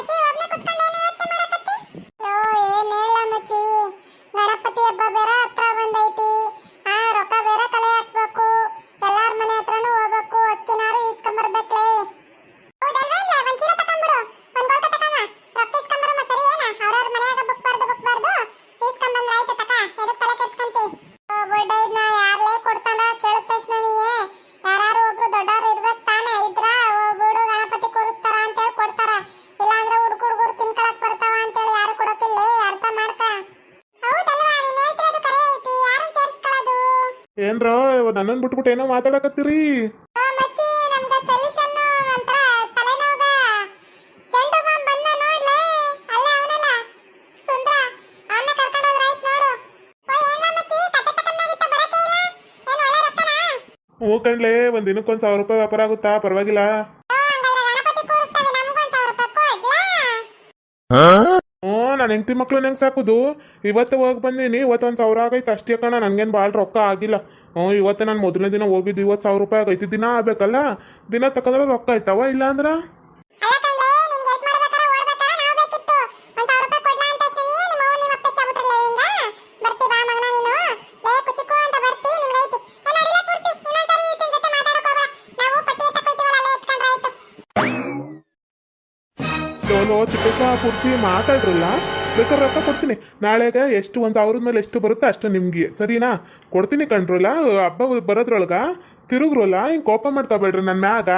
ಮಚ್ಚಿ ಒಬ್ನೇ ಕುತ್ಕೊಂಡು ಏನ್ ಯೋಚ್ನೆ ಮಾಡಕತ್ತಿ ಯೋ ಏನ್ ಹೇಳ ಮಚ್ಚಿ ಗಣಪತಿ ಹಬ್ಬ ಬೇರೆ ಹತ್ರ ಬಂದೈತಿ ಆ ರೊಕ್ಕ ಬೇರೆ ಕಲೆ ಹಾಕ್ಬೇಕು ಎಲ್ಲಾರ ಮನೆ ಹತ್ರನೂ ಹೋಗ್ಬೇಕು ಅಕ್ಕಿನಾರು ಇಸ್ಕೊಂಬರ್ಬೇಕ್ಲೇ ಹೌದಲ್ವೇನ್ಲೆ ಒಂದ್ ಚೀಲ ತಕೊಂಬಿಡು ಒಂದ್ ಗೋಲ್ಕ ತಕಮ್ಮ ರೊಕ್ಕ ಇಸ್ಕೊಂಬರಮ್ಮ ಸರಿ ಏನ ಅವ್ರವ್ರ ಮನ್ಯಾಗ ಬುಕ್ ಬರ್ದು ಬುಕ್ ಬರ್ದು ಇಸ್ಕೊಂಬಂದ್ರ ಆಯ್ತು ತಕ ಎದಕ್ ತಲೆ ಕೆಡ್ಸ್ಕೊಂತಿ ಬೊಡ್ಡ ಇದ್ನ ಯಾರ್ಲೇ ಕೊಡ್ತಾನ ಕೇಳಿದ ತಕ್ಷಣ ನೀಯೇ ಯಾರು ಒಬ್ರು ದೊಡ್ಡವ್ರು ಇರ್ಬೇಕು ತಾನೇ ಇದ್ರ ಬಿಡು ಗಣಪತಿ ಕೂರಿಸ್ತಾರ ಅಂತೇಳಿ ಕೊಡ್ತಾರ ಇಲ್ಲಾಂದ್ರೆ ಹುಡುಗ ಹುಡುಗರು ತಿನ್ಕೊಳಕ್ ಬರ್ತಾವ ಅಂತೇಳಿ ಯಾರು ಕೊಡೋಕಿಲ್ಲ ಅರ್ಥ ಮಾಡ್ಕ ಹೌದಲ್ವಾ ನೀನ್ ಹೇಳ್ತಿರೋದು ಕರೆ ಐತಿ ಯಾರನ್ನ ಸೇರಿಸ್ಕೊಳ್ಳೋದು ಏನ್ರೋ ನನ್ನನ್ ಬಿಟ್ಬಿಟ್ಟು ಏನೋ ಮಾತಾಡಕತ್ತೀರಿ ಆ ಮಚ್ಚಿ ನಮ್ಗ ಸೊಲ್ಯೂಷನ್ ಒಂಥರ ತಲೆನೋವ್ಗ ಚೆಂಡು ಬಾಂಬ್ ಬಂದ ನೋಡ್ಲೆ ಅಲ್ಲೇ ಅವನಲ್ಲ ಸುಂದ್ರ ಅವನ್ನ ಕರ್ಕೊಂಡು ಹೋದ್ರ ಆಯ್ತು ನೋಡು ಓ ಏನ ಮಚ್ಚಿ ಕತೆ ಕಟ್ಟನ್ನಾಗಿತ್ತ ಬರಕೇ ಇಲ್ಲ? ಏನು ಒಳ್ಳೆ ಮಾತಾಡಕತ್ತೀರಿ ಓ ಕಣ್ಲೆ ಒಂದ್ ದಿನಕ್ಕೊಂದ್ ಸಾವಿರ ರೂಪಾಯಿ ವ್ಯಾಪಾರ ಆಗುತ್ತಾ? ಪರವಾಗಿಲ್ಲ ಓ ಹಂಗಾದ್ರೆ ಗಣಪತಿ ಕೂರಿಸ್ತಾವೆ ನಮಗೊಂದು ಸಾವಿರ ರೂಪಾಯಿ ಕೊಡ್ಲಾ ನನ್ನ ಹೆಂಡತಿ ಮಕ್ಕಳು ನಂಗೆ ಸಾಕುದು? ಇವತ್ತು ಹೋಗಿ ಬಂದೀನಿ, ಇವತ್ತು ಒಂದು ಸಾವಿರ ಆಗೈತೆ ಅಷ್ಟೇ ಕಣ, ನನಗೇನು ಭಾಳ ರೊಕ್ಕ ಆಗಿಲ್ಲ. ಹ್ಞೂ, ಇವತ್ತು ನಾನು ಮೊದಲನೇ ದಿನ ಹೋಗಿದ್ದು, ಇವತ್ತು ಸಾವಿರ ರೂಪಾಯಿ ಆಗೈತಿ, ದಿನ ಆಗಬೇಕಲ್ಲ? ದಿನ ತಗೊಂಡ್ರೆ ರೊಕ್ಕ ಆಯ್ತವ ಇಲ್ಲ ಅಂದ್ರೆ ಅಲ್ಲ ಕಣ್ಲೆ ನಿನ್ಗೆ ಹೆಲ್ಪ್ ಮಾಡ್ಬೇಕಾರೆ ಓಡ್ಬೇಕಾರೆ ನಾವು ಬೇಕಿತ್ತು ಒಂದು ಸಾವಿರ ರೂಪಾಯಿ ಕೊಡ್ಲಾ ಅಂತ ಅಷ್ಟೇ ನಿಮ್ಮ ಅವ್ವ ನಿಮ್ಮ ಅಪ್ಪ ಚಾಬಿಟ್ರಲ್ಲ ಹಿಂಗ ಬರ್ತಿ ಬಾ ಮಗನ ನೀನು ಲೇ ಕುಚಿಕು ಅಂತ ಬರ್ತಿ ನಿಮ್ಗೆ ಐತಿ ಏ ನಡಿಲೆ ಕೂರ್ಸಿ ಇನ್ನೊಂದ್ಸರಿ ಈತನ ಜೊತೆ ಮಾತಾಡಕ್ ಹೋಗ್ಬೇಡ ನಾವು ಪಟ್ಟಿ ಎತ್ತ ಕೊಯ್ತೀವಲ್ಲ ಅಲ್ಲೇ ಎತ್ಕೊಂಡ್ರೆ ಆಯ್ತು ಲೋ ಚಿಕ್ಕ ಕುರ್ಸಿ ಮಾತಾಡ್ರಲ್ಲ? ಬೇಕಾದ್ರೆ ರೊಕ್ಕ ಕೊಡ್ತೀನಿ. ನಾಳೆಗೆ ಎಷ್ಟು, ಒಂದು ಸಾವಿರದ ಮೇಲೆ ಎಷ್ಟು ಬರುತ್ತೆ ಅಷ್ಟು ನಿಮಗೆ. ಸರಿನಾ? ಕೊಡ್ತೀನಿ ಕಣ್ರಲ್ಲ ಹಬ್ಬ ಬರೋದ್ರೊಳಗ. ತಿರುಗ್ರಲ್ಲ ಹಿಂಗೆ ಕೋಪ ಮಾಡ್ತಾ ಬೇಡ್ರಿ ನನ್ನ ಮ್ಯಾಗ.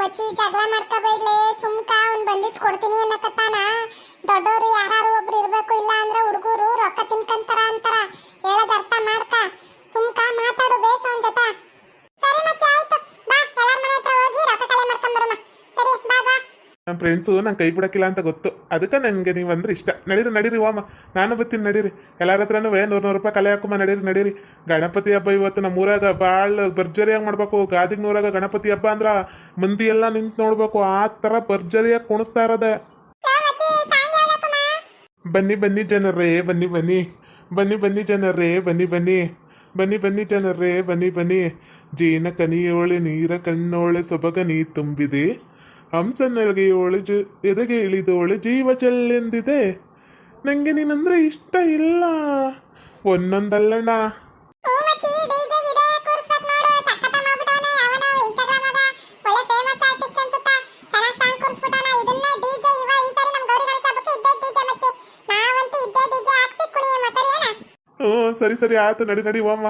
ಮಚ್ಚಿ, ಜಗಳ ಮಾಡ್ಕೋಬೇಡ್ಲೆ ಸುಮ್ಕ, ಅವ್ನ್ ಬಂದಿದ್ ಕೊಡ್ತೀನಿ ಅನ್ನಕತ್ತಾನ. ದೊಡ್ಡೋರು ಯಾರು ಒಬ್ರು ಇರ್ಬೇಕು ಇಲ್ಲ ಅಂದ್ರೆ ಹುಡುಗರು ರೊಕ್ಕ ತಿನ್ಕಂತಾರ ಅಂತಾರ ಹೇಳದ್ ಅರ್ಥ ಮಾಡ್ಕ ಸುಮ್ಕ ಮಾತಾಡು ಬೇಸ ಅವನ್ ಜೊತೆ ಸರಿ ಮಚ್ಚಿ ಆಯ್ತು ಬಾ ಎಲ್ಲಾರ ಮನೆ ಹತ್ರ ಹೋಗಿ ರೊಕ್ಕ ಕಲೆ ಮಾಡ್ಕೊಂಡ್ ಬರಮ್ಮ ಸರಿ ಬಾ ಬಾ ನಮ್ಮ ಫ್ರೆಂಡ್ಸು ನಂಗೆ ಕೈ ಬಿಡಕ್ಕಿಲ್ಲ ಅಂತ ಗೊತ್ತು. ಅದಕ್ಕೆ ನನಗೆ ನೀವು ಅಂದ್ರೆ ಇಷ್ಟ. ನಡೀರಿ ನಡೀರಿ ವಾಮ. ನಾನು ಬರ್ತೀನಿ, ನಡೀರಿ. ಎಲ್ಲರ ಹತ್ರನೂ ನೂರು ನೂರು ರೂಪಾಯಿ ಕಲೆ ಹಾಕುಮ ನಡೀರಿ ನಡೀರಿ. ಗಣಪತಿ ಹಬ್ಬ ಇವತ್ತು ನಮ್ಮ ಊರಾಗ ಭಾಳ ಭರ್ಜರಿಯಾಗಿ ಮಾಡಬೇಕು. ಗಾದಿಗೆ ನೂರಾಗ ಗಣಪತಿ ಹಬ್ಬ ಅಂದ್ರೆ ಮಂದಿ ಎಲ್ಲ ನಿಂತು ನೋಡ್ಬೇಕು. ಆ ಥರ ಭರ್ಜರಿಯಾಗಿ ಕುಣಿಸ್ತಾ ಇರೋದೆ. ಬನ್ನಿ ಬನ್ನಿ ಜನರೇ, ಬನ್ನಿ ಬನ್ನಿ. ಬನ್ನಿ ಬನ್ನಿ ಜನರೇ, ಬನ್ನಿ ಬನ್ನಿ. ಬನ್ನಿ ಬನ್ನಿ ಜನರೇ, ಬನ್ನಿ ಬನ್ನಿ. ಜೀನ ಕನಿಯೋಳೆ ನೀರ ಕಣ್ಣೋಳೆ ಸೊಬಗ ನೀ ತುಂಬಿದೆ. ಹಂಸ ನೆಲಗೆಯೋಳೆ ಒಳಜು ಎದೆಗೆ ಇಳಿದೋಳೆ ಜೀವ ಚೆಲ್ಲೆಂದಿದೆ. ನಂಗೆ ನೀನಂದ್ರೆ ಇಷ್ಟ ಇಲ್ಲ. ಒಂದೊಂದಲ್ಲಣ್ಣ. ಸಾರಿ, ಸರಿ, ಆಯ್ತು, ನಡಿ ನಡಿ, ಓಮ್ಮ.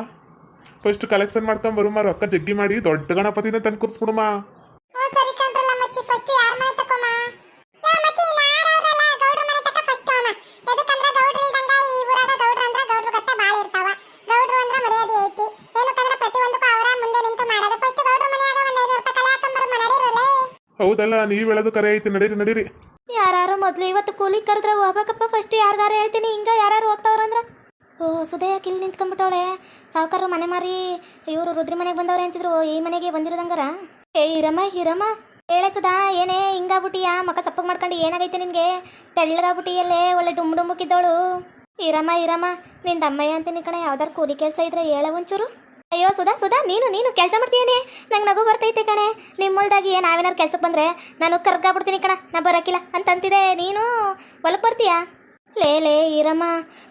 ಫಸ್ಟ್ ಕಲೆಕ್ಷನ್ ಮಾಡ್ಕೊಂಡ್ ಬರುಮ, ರೊಕ್ಕ ಜಗ್ಗಿ ಮಾಡಿ, ದೊಡ್ಡ ಗಣಪತಿನ ತಂದು ಕೂರಿಸ್ಬಿಡುಮ ಹ್ಞೂ ಸರಿ ಕಂಡ್ರಲ್ಲ ಮಚ್ಚಿ ಫಸ್ಟ್ ಯಾರ ಮನೆ ತಕೊಮ್ಮ ಯಾ ಮಚ್ಚಿ ನಾರವರಲ್ಲ ಗೌಡ್ರ ಮನೆ ತಕ ಫಸ್ಟ್ ಅವನ ಎದಕ್ಕಂದ್ರ ಗೌಡ್ರ ಇಲ್ದಂಗ ಈ ಊರಾಗ ಗೌಡ್ರ ಅಂದ್ರ ಗೌಡ್ರ ಗತ್ತೆ ಬಾಳ ಇರ್ತಾವ ಗೌಡ್ರು ಅಂದ್ರ ಮರ್ಯಾದೆ ಐತಿ ಏನಕ್ಕಂದ್ರ ಪ್ರತಿಯೊಂದಕ್ಕೂ ಅವರ ಮುಂದೆ ನಿಂತು ಮಾಡೋದು ಫಸ್ಟ್ ಗೌಡ್ರ ಮನ್ಯಾಗ ಒಂದ್ ಐನೂರು ರೂಪಾಯಿ ಕಲೆ ಹಾಕೊಂಬರ್ಮ ನಡೀರಲೇ ಹೌದಲ್ಲ, ನೀವು ಹೇಳೋದು ಕರೆ ಐತಿ, ನಡೀರಿ ನಡೀರಿ. ಯಾರು ಮೊದ್ಲು ಇವತ್ತು ಕೂಲಿ ಕರೆದ್ರೆ ಹೋಗ್ಬೇಕಪ್ಪ ಫಸ್ಟ್ ಯಾರ್ಗಾರ ಹೇಳ್ತೀನಿ, ಹಿಂಗ ಯಾರು ಹೋಗ್ತಾವ್ರಂದ್ರ ಓ ಸುದಯ ಕಿಲ್ ನಿಂತ್ಕೊಂಡ್ಬಿಟ್ಟವಳೆ. ಸಾವುಕಾರರು ಮನೆ ಮಾರಿ, ಇವರು ರುದ್ರಿ ಮನೆಗೆ ಬಂದವ್ರೆ ಅಂತಿದ್ರು ಈ ಮನೆಗೆ ಬಂದಿರೋದಂಗಾರ? ಏ ಹಿರಮ್ಮ ಹಿರಮ್ಮ ಹೇಳತ್ತದ ಏನೇ ಹಿಂಗಾಗ್ಬಿಟ್ಟಿಯಾ? ಮಕ್ಕ ಸಪ್ಪಗೆ ಮಾಡ್ಕೊಂಡು ಏನಾಗೈತೆ ನಿನಗೆ? ತೆಳ್ಳಗಾಗ್ಬಿಟ್ಟಿಯಲ್ಲೇ, ಒಳ್ಳೆ ಡುಮ್ ಡುಮ್ಮಕ್ಕಿದ್ದವಳು ಇರಮ್ಮ ಇರಮ್ಮ ನಿಂದ ಅಮ್ಮಯ್ಯ ಅಂತೀನಿ ಕಣೆ, ಯಾವ್ದಾರು ಕೂಲಿ ಕೆಲಸ ಇದ್ರೆ ಹೇಳ ಒಂಚೂರು. ಅಯ್ಯೋ, ಸುಧಾ ಸುಧಾ, ನೀನು ನೀನು ಕೆಲಸ ಮಾಡ್ತೀಯೇನೆ? ನಂಗೆ ನಗು ಬರ್ತೈತೆ ಕಣೆ. ನಿಮ್ಮ ಹೊಲ್ದಾಗಿ ನಾವೇನಾರು ಕೆಲ್ಸಕ್ಕೆ ಬಂದರೆ ನಾನು ಕರ್ಗಾಬಿಡ್ತೀನಿ ಕಣ. ನಾ ಬರೋಕ್ಕಿಲ್ಲ ಅಂತಂತಿದೆ. ನೀನು ಹೊಲಕ್ಕೆ ಬರ್ತೀಯಾ? ಲೇ ಲೇ, ಈರಮ್ಮ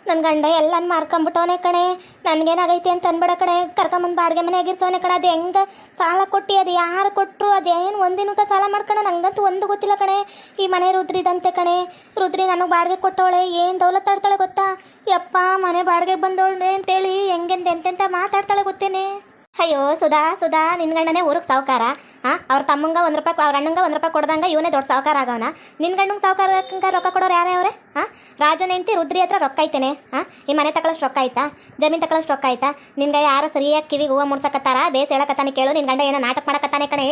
ನನ್ನ ಗಂಡ ಎಲ್ಲಾನು ಮಾರ್ಕೊಂಬಿಟ್ಟವನೆ ಕಣೆ. ನನಗೇನಾಗೈತೆ ಅಂತ ಅನ್ಬೇಡ ಕಣೆ. ಕರ್ಕೊಂಬಂದು ಬಾಡಿಗೆ ಮನೆ ಆಗಿರ್ಸವನೆ ಕಣೆ. ಅದು ಹೆಂಗೆ ಸಾಲ ಕೊಟ್ಟು, ಅದು ಯಾರು ಕೊಟ್ಟರು ಅದೇನು ಒಂದಿನಕ್ಕೆ ಸಾಲ ಮಾಡ್ಕಣ? ನಂಗಂತೂ ಒಂದು ಗೊತ್ತಿಲ್ಲ ಕಣೆ. ಈ ಮನೆ ರುದ್ರಿದಂತೆ ಕಣೆ. ರುದ್ರಿ ನನಗೆ ಬಾಡಿಗೆ ಕೊಟ್ಟವಳೆ. ಏನು ದೌಲತ್ ಆಡ್ತಾಳೆ ಗೊತ್ತಾ? ಯಪ್ಪ, ಮನೆ ಬಾಡಿಗೆ ಬಂದವಳೆ ಅಂತೇಳಿ ಹೆಂಗೆಂದು ಎಂತೆಂತ ಮಾತಾಡ್ತಾಳೆ ಗೊತ್ತೇನೆ. ಅಯ್ಯೋ, ಸುಧಾ ಸುಧಾ ನಿನ್ನ ಗಂಡನೇ ಊರಿಗೆ ಸಾವುಕಾರ. ಹಾಂ ಅವ್ರ ತಮ್ಮಂಗ ಒಂದು ರೂಪಾಯಿ ಅವ್ರ ಅಣ್ಣಂಗ ಒಂದು ರೂಪಾಯಿ ಕೊಡ್ದಂಗ ಇವನೇ ದೊಡ್ಡ ಸಾವುಕಾರ ಆಗವನ. ನಿನ್ನ ಗಂಡಂಗೆ ಸಾವುಕಾರಕ್ಕೆ ರೊಕ್ಕ ಕೊಡೋರು ಯಾರೇ ಅವರೇ ಹಾಂ ರಾಜನ ಹೆಂಡ್ತಿ ರುದ್ರಿ ಹತ್ರ ರೊಕ್ಕ ಐತೇನೆ. ಹಾಂ ಈ ಮನೆ ತಗೊಳ್ಳೋಷ್ಟು ರೊಕ್ಕ ಆಯ್ತಾ ಜಮೀನ್ ತಗೊಳ್ಳೋಷ್ಟು ರೊಕ್ಕ ಆಯ್ತಾ ನಿನ್ಗೆ ಯಾರು ಸರಿಯಾಗಿ ಕಿವಿಗೆ ಹೂವು ಮುಡ್ಸಕತ್ತಾರ? ಬೇಸ್ ಹೇಳಕತ್ತಾನೆ ಕೇಳು, ನಿನ್ ಗಂಡ ಏನೋ ನಾಟಕ ಮಾಡಕತ್ತಾನೆ ಕಣೆ.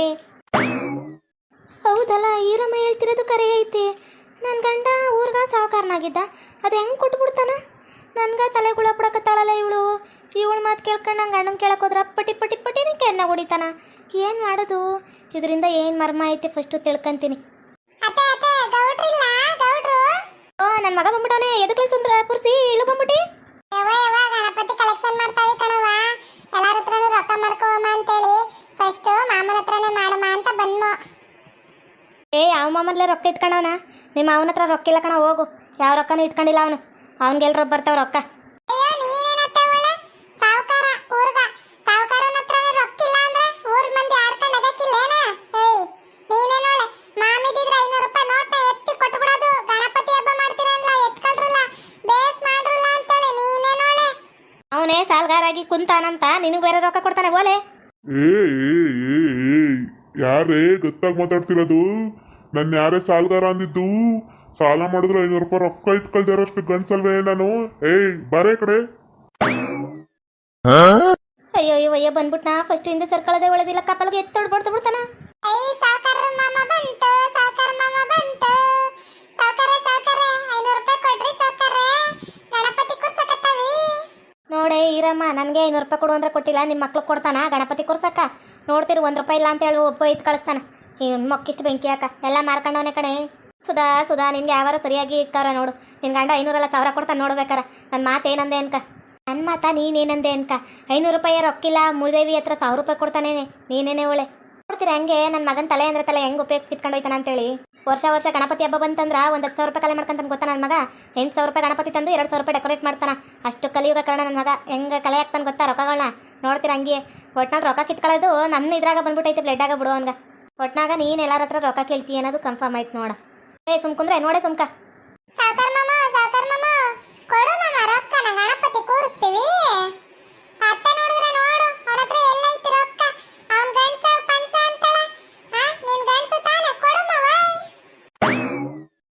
ಹೌದಲ್ಲ, ಈರಮ್ಮ ಹೇಳ್ತಿರೋದು ಕರೆ ಐತಿ. ನನ್ನ ಗಂಡ ಊರ್ಗ ಸಾವುಕಾರನಾಗಿದ್ದ. ಅದು ಹೆಂಗೆ ಕೊಟ್ಬಿಡ್ತಾನ? ನನ್ಗೆ ತಲೆ ಗುಳ ಬಿಡಕತ್ತಾಳಲ್ಲ ಇವಳು. ಇವಳು ಮಾತು ಕೇಳ್ಕೊಂಡು ನಂಗೆ ಅಣ್ಣನ ಕೇಳಕ್ಕೆ ಹೋದ್ರೆ ಪಟಿ ಪಟಿ ಪಟಿನೇ ಕೆನ್ನ ಹೊಡಿತಾನ. ಏನು ಮಾಡೋದು? ಇದರಿಂದ ಏನು ಮರ್ಮ ಐತೆ ಫಸ್ಟು ತಿಳ್ಕೊಂತೀನಿ. ಓ ನನ್ನ ಮಗ ಬಂದ್ಬಿಟ್ಟವನೆ. ಎದಕ್ಕೆ ಸುಂದ್ರ ಕುರ್ಸಿ ಇಲ್ಲೂ ಬಂದ್ಬಿಟ್ಟಿ. ಗಣಪತಿ ಕಲೆಕ್ಷನ್ ಮಾಡ್ತಾವಿ ಕಣವ್ವ. ಎಲ್ಲಾರ ಹತ್ರನೂ ರೊಕ್ಕ ಮಾಡ್ಕೋಮ ಅಂತೇಳಿ ಫಸ್ಟ್ ಮಾಮನ ಹತ್ರನೇ ಮಾಡಮ್ಮ ಅಂತ ಬಂದ್ಮೋ. ಏ ಯಾವ ಮಾಮನ್ಲೆ ರೊಕ್ಕ ಇಟ್ಕೊಂಡವನ ನಿಮ್ಮ ಅವನ ಹತ್ರ ರೊಕ್ಕ ಇಲ್ಲ ಕಣ ಹೋಗು. ಯಾವ ರೊಕ್ಕನೂ ಇಟ್ಕೊಂಡಿಲ್ಲ ಅವನು. ಅವ್ನಿಗೆಲ್ರ ಬರ್ತಾವ ರೊಕ್ಕ. ಕುಂತಾನಂತ ನಿನಗೆ ಬೇರೆ ರೊಕ್ಕ ಕೊಡ್ತಾನೆ ಓಲೆ ಏ ಏ ಏ ಏ ಯಾರೇ ಗೊತ್ತಾಗಿ ಮಾತಾಡ್ತಿರೋದು? ನನ್ನ ಯಾರೇ ಸಾಲಗಾರ ಅಂದಿದ್ದು? ಸಾಲ ಮಾಡಿದ್ರೆ ಐನೂರು ರೂಪಾಯಿ ರೊಕ್ಕ ಇಟ್ಕೊಳ್ದಿರೋಷ್ಟು ಗಂಡ್ಸಲ್ವೇ ನಾನು? ಏಯ್ ಬರೇ ಕಡೆ. ಅಯ್ಯೋ ಅಯ್ಯೋ ಅಯ್ಯೋ ಬಂದ್ಬಿಟ್ನಾ? ಫಸ್ಟ್ ಹಿಂದೆ ಸರ್ಕಳದೆ ಒಳದಿಲ್ಲ ಕಪ್ಪಲ್ಗೆ ಎತ್ತೊಡ್ ಬಡ್ದು ಬಿಡ್ತಾನ. ಮಾಮ ಬಂತು ಸಾವುಕಾರ ನನಗೆ ಐನೂರು ರೂಪಾಯಿ ಕೊಡು ಅಂದ್ರೆ ಕೊಟ್ಟಿಲ್ಲ ನಿಮ್ಮ ಮಕ್ಳು ಕೊಡ್ತಾನ? ಗಣಪತಿ ಕೂರ್ಸಕ್ಕ ನೋಡ್ತೀರಿ, ಒಂದು ರೂಪಾಯಿ ಇಲ್ಲ ಅಂತ ಹೇಳಿ ಒಬ್ಬ ಇತ್ತು ಕಳಿಸ್ತಾನ. ಈ ಮಕ್ಕಿಷ್ಟು ಬೆಂಕಿ ಹಾಕ. ಎಲ್ಲ ಮಾರ್ಕೊಂಡವನೇ ಕಣೆ. ಸುಧಾ ಸುಧಾ ನಿನ್ಗೆ ಯಾವಾರ ಸರಿಯಾಗಿ ಇಕ್ಕಾರ ನೋಡು. ನಿನ್ನ ಗಂಡ ಐನೂರಲ್ಲ ಸಾವಿರ ಕೊಡ್ತಾನೆ ನೋಡ್ಬೇಕಾರ. ನನ್ನ ಮಾತು ಏನಂದೆ ಅನ್ಕ? ನನ್ನ ಮಾತಾ ನೀನೇನಂದೆ ಅನ್ಕ? ಐನೂರು ರೂಪಾಯಿ ರೊಕ್ಕಿಲ್ಲ ಮುಳದೇವಿ ಹತ್ರ ಸಾವಿರ ರೂಪಾಯಿ ಕೊಡ್ತಾನೇನೆ. ನೀನೇನೆ ಒಳ್ಳೆ. ನೋಡ್ತೀರಾ ಹಂಗೆ? ನನ್ನ ಮಗನ ತಲೆ ಅಂದ್ರೆ ತಲೆ ಹೆಂಗೆ ಉಪಯೋಗಿಸ್ಕಿಟ್ಕೊಂಡು ಹೋಯ್ತಾನ ಅಂತೇಳಿ. ವರ್ಷ ವರ್ಷ ಗಣಪತಿ ಹಬ್ಬ ಬಂತಂದ್ರ ಒಂದು ಹತ್ತು ಸಾವಿರ ರೂಪಾಯಿ ಕಲೆ ಮಾಡ್ಕೊಂತಾನೆ ಗೊತ್ತಾ ನನ್ನ ಮಗ? ಎಂಟು ಸಾವಿರ ರೂಪಾಯಿ ಗಣಪತಿ ತಂದು ಎರಡು ಸಾವಿರ ರೂಪಾಯಿ ಡೆಕೋರೇಟ್ ಮಾಡ್ತಾನೆ. ಅಷ್ಟು ಕಲಿಯುಗ ಕಾರಣ ನನ್ನ ಮಗ. ಹೆಂಗೆ ಕಲೆ ಹಾಕ್ತಾನೆ ಗೊತ್ತಾ ರೊಕ್ಕಗಳನ್ನ ನೋಡ್ತೀರ ಹಂಗೆ. ಒಟ್ನಾಗ ರೊಕ್ಕ ಕಿತ್ಕೊಳ್ಳೋದು ನನ್ನ ಇದ್ರಾಗ ಬಂದ್ಬಿಟ್ಟೈತೆ ಆಗಿ ಬಿಡು ಅವನ್ಗ. ಒಟ್ನಾಗ ನೀನು ಎಲ್ಲರ ಹತ್ರ ರೊಕ್ಕ ಕೇಳ್ತಿ ಅನ್ನೋದು ಕನ್ಫರ್ಮ್ ಆಯ್ತು ನೋಡ. ಏ ಸುಮ್ಕುಂದ್ರೆ ನೋಡೆ ಸುಮ್ಕ. ಸಾಕರ್ ಮಾಮ ಸಾಕರ್ ಮಾಮ. ಕೊಡು ಮಾಮ ಗಣಪತಿ ಕೂರಿಸ್ತೀವಿ ಅತ್ತ ನೋಡಿದ್ರೆ ನೋಡು ಅವನ ಹತ್ರ ಎಲ್ಲ ಐತಿ ರೊಕ್ಕ ಅವನ್ ಗಂಡ್ಸ ಪಂಚ ಅಂತಳ ಹಾ ನಿನ್ ಗಂಡ್ಸು ತಾನೆ ಕೊಡು ಮಾವ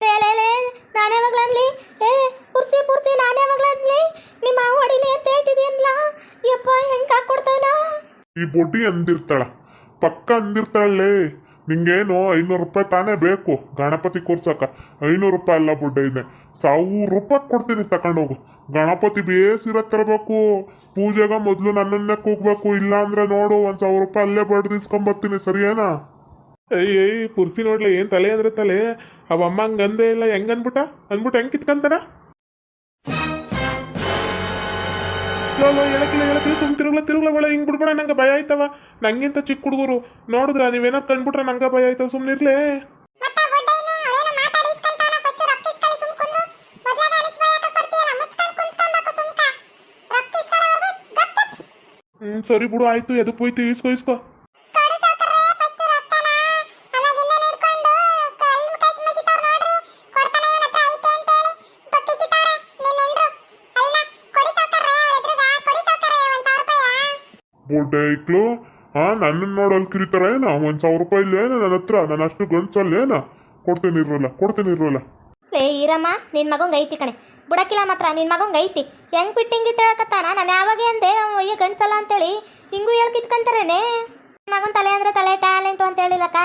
ಲೇ ಲೇ ಲೇ ನಾನೇ ಮಗ್ಲನ್ಲಿ ಏ ಪುರ್ಸಿ ನಾನೇ ಮಗ್ಲನ್ಲಿ ನಿಮ್ಮ ಮಾವ ಅಂತ ಹೇಳ್ತಿದ್ದೀನಲ್ಲ ಯಪ್ಪ ಹೆಂಗೆ ಹಾಕ್ಕೊಡ್ತಾವನ ಈ ಬೊಡ್ಡಿ ಅಂದಿರ್ತಾಳ. ಪಕ್ಕ ಅಂದಿರ್ತಾಳೆ ನಿಂಗೇನು ಐನೂರು ರೂಪಾಯಿ ತಾನೇ ಬೇಕು. ಗಣಪತಿ ಕೂರ್ಸಕ್ಕ ಐನೂರು ರೂಪಾಯಿ ಅಲ್ಲ ಬುಡ್ಡ ಇದೆ. ಸಾವಿರ ರೂಪಾಯಿ ಕೊಡ್ತೀನಿ ತಗೊಂಡೋಗು ಗಣಪತಿ ಬೇಸಿರ ತರಬೇಕು. ಪೂಜೆಗ ಮೊದಲು ನನ್ನನ್ನೇ ಕೂಗ್ಬೇಕು. ಇಲ್ಲ ಅಂದ್ರೆ ನೋಡು, ಒಂದ್ ಸಾವಿರ ರೂಪಾಯಿ ಅಲ್ಲೇ ಬಡ್ದಿಸ್ಕೊಂಬರ್ತೀನಿ ಸರಿಯೇನಾ? ಏಯ್, ಪುರ್ಸಿ ನೋಡ್ಲಿ, ಏನ್ ತಲೆ ಅಂದ್ರೆ ತಲೆ? ಅವ ಅಮ್ಮ ಹಂಗಂದೇ ಇಲ್ಲ. ಹೆಂಗ್ ಅನ್ಬಿಟ್ಟ? ಅನ್ಬಿಟ್ಟು ಹೆಂಗ್ ಕಿತ್ಕಂತಾನ? ಲೋ ಲೋ ಎಳಕಿಲ್ಲ ಎಳಕಿಲ್ಲ ಸುಮ್ ತಿರುಗ್ಲ ತಿರುಗ್ಲ ಬೇಡ ಹಿಂಗ್ ಬಿಡ್ಬೇಡ ನಂಗೆ ಭಯ ಆಯ್ತವ. ನಂಗಿಂತ ಚಿಕ್ಕ ಹುಡುಗರು. ನೋಡಿದ್ರ ನೀವೇನಾರು ಕಂಡ್ಬಿಟ್ರೆ ನಂಗೆ ಭಯ ಆಯ್ತವ ಸುಮ್ನಿರ್ಲೇ. ಹ್ಞೂ ಸರಿ ಬಿಡು ಆಯ್ತು ಎದಕ್ಕೆ ಹೋಯ್ತು? ಇಸ್ಕೋ ಇಸ್ಕೋ. ಬೊಡ್ಡೆ ಐಕ್ಲು ಆ ನನ್ನ ನೋಡಲ್ ಕಿರಿತಾರ ಏನ? ಒಂದ್ ಸಾವಿರ ರೂಪಾಯಿ ಇಲ್ಲ ಏನ? ನನ್ನ ಹತ್ರ? ನನ್ನ ಅಷ್ಟು ಗಂಡ್ಸಲ್ಲ ಏನ? ಕೊಡ್ತೇನೆ ಇರೋಲ್ಲ ಕೊಡ್ತೇನೆ ಇರೋಲ್ಲ ನಿನ್ ಮಗಂಗೆ ಐತಿ ಕಣೆ. ಬುಡಕಿಲ್ಲ ಮಾತ್ರ, ನಿನ್ ಮಗಂಗ್ ಐತಿ. ಹೆಂಗ್ ಬಿಟ್ಟಿಂಗ್ ಇಟ್ಟು ಹೇಳಕತ್ತಾನ ನಾನು ಯಾವಾಗ ಅಂದೆ ಅಯ್ಯ ಗಂಡ್ಸಲ್ಲ ಅಂತೇಳಿ. ಹಿಂಗೂ ಹೇಳ್ಕಿತ್ಕಂತಾರೇನೆ? ಮಗನ್ ತಲೆ ಅಂದ್ರೆ ತಲೆ, ಟ್ಯಾಲೆಂಟು ಅಂತ ಹೇಳಿಲ್ಲಕ್ಕ.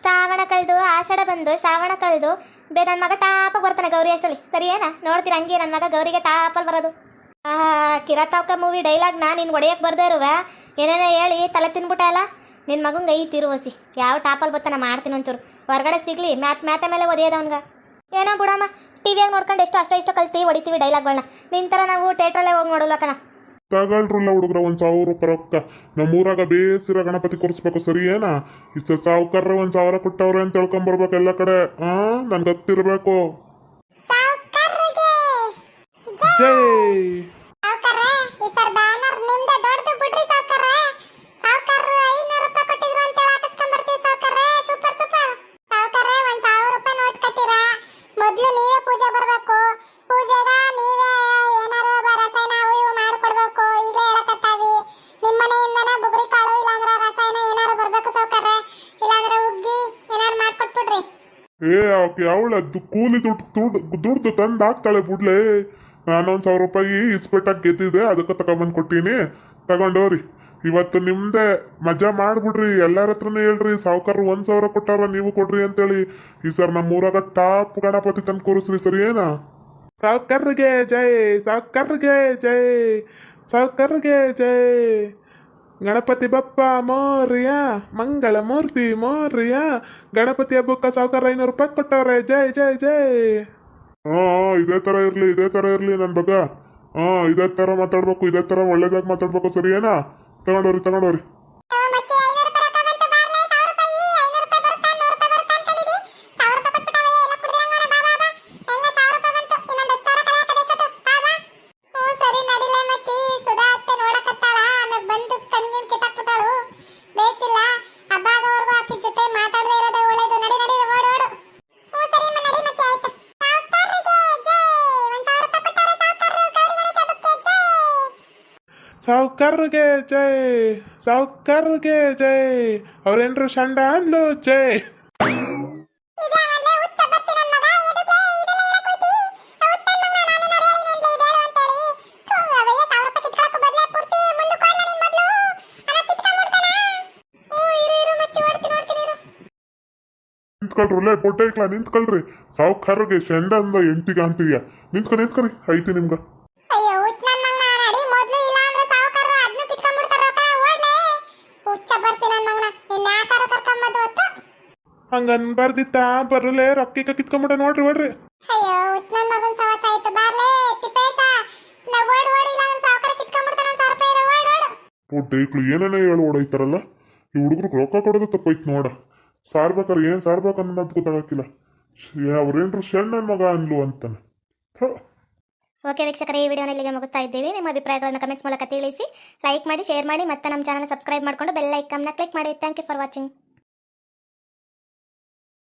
ಶ್ರಾವಣ ಕಳೆದು, ಆಷಾಢ ಬಂದು, ಶ್ರಾವಣ ಕಳೆದು, ಬೇ ನನ್ನ ಮಗ ಟಾಪಾಗಿ ಬರ್ತಾನೆ ಗೌರಿ ಅಷ್ಟಲ್ಲಿ. ಸರಿ, ಏನ? ನೋಡ್ತೀರ, ಹಂಗೆ ನನ್ನ ಮಗ ಗೌರಿಗೆ ಟಾಪಲ್ಲಿ ಬರೋದು. ಕಿರಾತಾವ್ಕ ಮೂವಿ ನಾ ನೀನು ಒಡೆಯಕ್ಕೆ ಬರ್ದೇ ಇರುವ. ಏನೇನೋ ಹೇಳಿ, ತಲೆ ತಿನ್ಬಿಟ್ಟ ಅಲ್ಲ ನಿನ್ನ ಮಗಂಗೆ ಐತಿ ಇರುವಸಿ ಯಾವ ಟಾಪಲ್ಲಿ ಬತ್ತಾನ ಮಾಡ್ತೀನಿ ಒಂಚೂರು. ಹೊರಗಡೆ ಸಿಗ್ಲಿ, ಮ್ಯಾತ್ ಮ್ಯಾತ ಮೇಲೆ ಒದೆಯೋದು ಅವ್ನ್ಗ. ಏನೋ ಬಿಡಮ್ಮ ಟಿವಿಯಾಗ ನೋಡ್ಕೊಂಡು ಎಷ್ಟು ಅಷ್ಟೋ ಇಷ್ಟೋ ಕಲ್ತಿ ಹೊಡಿತೀವಿ ಡೈಲಾಗ್ಗಳನ್ನ ನಿನ್ನ ಥರ ನಾವು ಥಿಯೇಟ್ರಲ್ಲೇ ಹೋಗಿ ನೋಡಲ್ಲ ಕಣ. ತಗಳ್ರಲ್ಲ ಹುಡುಗ್ರ, ಒಂದು ಸಾವಿರ ರೂಪಾಯಿ ರೊಕ್ಕ. ನಮ್ಮೂರಾಗ ಬೇಸಿರ ಗಣಪತಿ ಕೊಡಿಸ್ಬೇಕು, ಸರಿ ಏನ? ಇಷ್ಟ ಸಾವುಕಾರ್ರ ಒಂದು ಸಾವಿರ ಕೊಟ್ಟವ್ರೆ ಅಂತ ತಿಳ್ಕೊಂಬರ್ಬೇಕು ಎಲ್ಲ ಕಡೆ. ಹಾ ನನ್ಗೆ ಸಾವ್ಕಾರ್ರಿಗೆ ಜೈ. ಜೈ ಸಾವ್ಕಾರ್ರೆ, ಈ ಸರ್ ಬ್ಯಾನರ್ ನಿಮ್ದೆ ದೊಡ್ಡದು ಬಿಡ್ರಿ ಸಾವ್ಕಾರ್ರೆ. ಸಾವ್ಕಾರ್ರು ಐನೂರು ರೂಪಾಯಿ ಕೊಟ್ಟಿದ್ರು ಅಂತ ಹೇಳಿ ಹಾಕಿಸ್ಕೊಂಡ್ ಬರ್ತೀವಿ ಸಾವ್ಕಾರ್ರೆ. Super super. ಸಾವ್ಕಾರ್ರೆ, ಒಂದ್ ಸಾವಿರ ರೂಪಾಯಿ ನೋಟ್ ಕಟ್ಟಿರ. ಮೊದ್ಲು ನೀವೇ ಪೂಜೆ ಬರ್ಬೇಕು ಪೂಜೆಗ ನೀವೇ ಏನಾರು ಬ- ರಸಾಯನ ಅವು ಇವು ಮಾಡ್ಕೊಡ್ಬೇಕು ಈಗಲೇ ಹೇಳಕತ್ತಾವಿ ನಿಮ್ಮ ಮನೆಯಿಂದನ ಬುಗುರಿ ಕಾಳು ಇಲ್ಲಾಂದ್ರ ರಸಾಯನ ಏನಾರು ಬರ್ಬೇಕು ಸಾವ್ಕಾರ್ರೆ ಇಲ್ಲಾಂದ್ರೆ ಉಗ್ಗಿ ಏನಾರು ಮಾಡ್ಕೊಟ್ಬಿಡ್ರಿ ಏ ಅವಕ್ಕೆ ಅವಳ ಕೂಲಿ ದುಡ್ಡು ದುಡ್ಡು ದುಡ್ಡು ತಂದು ಹಾಕ್ತಾಳೆ ಬಿಡ್ಲೆ ನಾನೊಂದ್ ಸಾವಿರ ರೂಪಾಯಿ ಇಸ್ಪೆಟ್ಟಾಗಿ ಗೆದ್ದಿದೆ, ಅದಕ್ಕೆ ತಗೊಂಬಂದು ಕೊಟ್ಟೀನಿ. ತಗೊಂಡೋರಿ, ಇವತ್ತು ನಿಮ್ದೆ ಮಜಾ ಮಾಡ್ಬಿಡ್ರಿ, ಎಲ್ಲರ ಹತ್ರನೂ ಹೇಳ್ರಿ, ಸಾವುಕಾರರು ಒಂದು ಸಾವಿರ ಕೊಟ್ಟಾರ ನೀವು ಕೊಡ್ರಿ ಅಂತೇಳಿ. ಈ ಸರ್ ನಮ್ಮ ಊರಾಗ ಟಾಪ್ ಗಣಪತಿ ತಂದು ಕೂರಿಸ್ರಿ ಸರ್, ಏನ? ಸಾವುಕಾರರಿಗೆ ಜೈ ಸಾವುಕಾರರಿಗೆ ಜೈ ಸಾವುಕಾರರಿಗೆ ಜೈ. ಗಣಪತಿ ಬಪ್ಪ ಮೋರ್ಯ, ಮಂಗಳ ಮೂರ್ತಿ ಮೋರ್ಯ, ಗಣಪತಿ ಹಬ್ಬಕ್ಕೆ ಸಾವುಕಾರ ಐನೂರು ರೂಪಾಯಿ ಕೊಟ್ಟವ್ರೆ, ಜೈ ಜೈ ಜೈ. ಹಾ ಇದೇ ತರ ಇರ್ಲಿ, ಇದೇ ತರ ಇರ್ಲಿ ನನ್ ಬಗ್ಗೆ ಹಾ, ಇದೇ ತರ ಮಾತಾಡ್ಬೇಕು, ಇದೇ ತರ ಒಳ್ಳೇದಾಗಿ ಮಾತಾಡ್ಬೇಕು ಸರಿ ಏನಾ ತಗೊಂಡೋರಿ ತಗೊಂಡೋರಿ. ನಿನ್ ಮೊದ್ಲು ಅಲ್ಲ ಕಿತ್ಕೊಂಡ್ಬಿಡ್ತಾನ ಹ್ಞೂ ಇರು ಇರು ಮಚ್ಚಿ ಹೊಡ್ತೀನಿ ಹೊಡ್ತೀನಿ ಇರು ನಿಂತ್ಕೊಳ್ರಿ ಒಳ್ಳೆ ಪೊಟ್ಟೈಕ್ಲ ನಿಂತ್ಕೊಳ್ರಿ ಸಾವುಕಾರರಿಗೆ ಶೆಂಡ ಅಂದ ಎಂಟಿಗೆ ಅಂತೀಯ ನಿಂತ್ಕೊ ನಿಂತ್ಕೊರಿ ಐತಿ ನಿಮ್ಗ ಅಯ್ಯೋ ಹುಚ್ಚ ನನ್ ಮಗನ ನಡಿ ಮೊದ್ಲು ಇಲ್ಲ ಅಂದ್ರೆ ಸಾವುಕಾರರು ಅದನ್ನು ಕಿತ್ಕೊಂಡ್ಬಿಡ್ತಾರ ರೊಕ್ಕ ಓಡ್ಲೆ ಹುಚ್ಚ ಬರ್ತಿ ನನ್ ಮಗನ ನಿನ್ನ ಯಾಕಾರ ಕರ್ಕೊಂಬಂದು ಹೊತ್ತು ಹಂಗನ್ ಅನ್ಬಾರ್ದಿತ್ತ ಬರಲೇ ರೊಕ್ಕಿಕ ಕಿತ್ಕೊಂಬಿಡ ನೋಡ್ರಿ ನೋಡ್ರಿ ಅಯ್ಯೋ ಹುಚ್ಚ ನನ್ ಮಗನ್ ಸವಾಸ ಆಯ್ತು ಬಾರ್ಲೆ ತಿಪ್ಪೇಸ ನಾ ಓಡ್ ಓಡ್ ಇಲ್ಲ ಅಂದ್ರೆ ಸಾವುಕಾರ ಕಿತ್ಕೊಂಡ್ಬಿಡ್ತಾನ ಸಾವಿರ ರೂಪಾಯಿ ಓಡ್ ಓಡ್. ಪೊಟ್ಟೈಕ್ಳು ಏನೇನೇ ಹೇಳಿ ಓಡೈತಾರಲ್ಲ ಈ ಹುಡುಗರು ರೊಕ್ಕ ಕೊಡೋದು ತಪ್ಪೈತ್ ನೋಡ. ಸಾರ್ಬೇಕಾರೆ ಏನು ಸಾರ್ಬೇಕು ಅನ್ನೋದು ಗೊತ್ತಾಗಕ್ಕಿಲ್ಲ. ಅವ್ರೇನ್ರು ಶೆಣ್ಣನ್ ಮಗ ಅನ್ಲು ಅಂತಾನೆ. ಓಕೆ ವೀಕ್ಷಕರೇ ಈ ವಿಡಿಯೋನ ಇಲ್ಲಿಗೆ ಮುಗಿಸ್ತಾ ಇದ್ದೇವೆ. ನಿಮ್ಮ ಅಭಿಪ್ರಾಯಗಳನ್ನು ಕಮೆಂಟ್ಸ್ ಮೂಲಕ ತಿಳಿಸಿ ಲೈಕ್ ಮಾಡಿ ಶೇರ್ ಮಾಡಿ ಮತ್ತೆ ನಮ್ಮ ಚಾನಲ್ ಸಬ್ಸ್ಕ್ರೈಬ್ ಮಾಡಿಕೊಂಡು ಬೆಲ್ ಐಕಮ್ನ ಕ್ಲಿಕ್ ಮಾಡಿ. Thank you for watching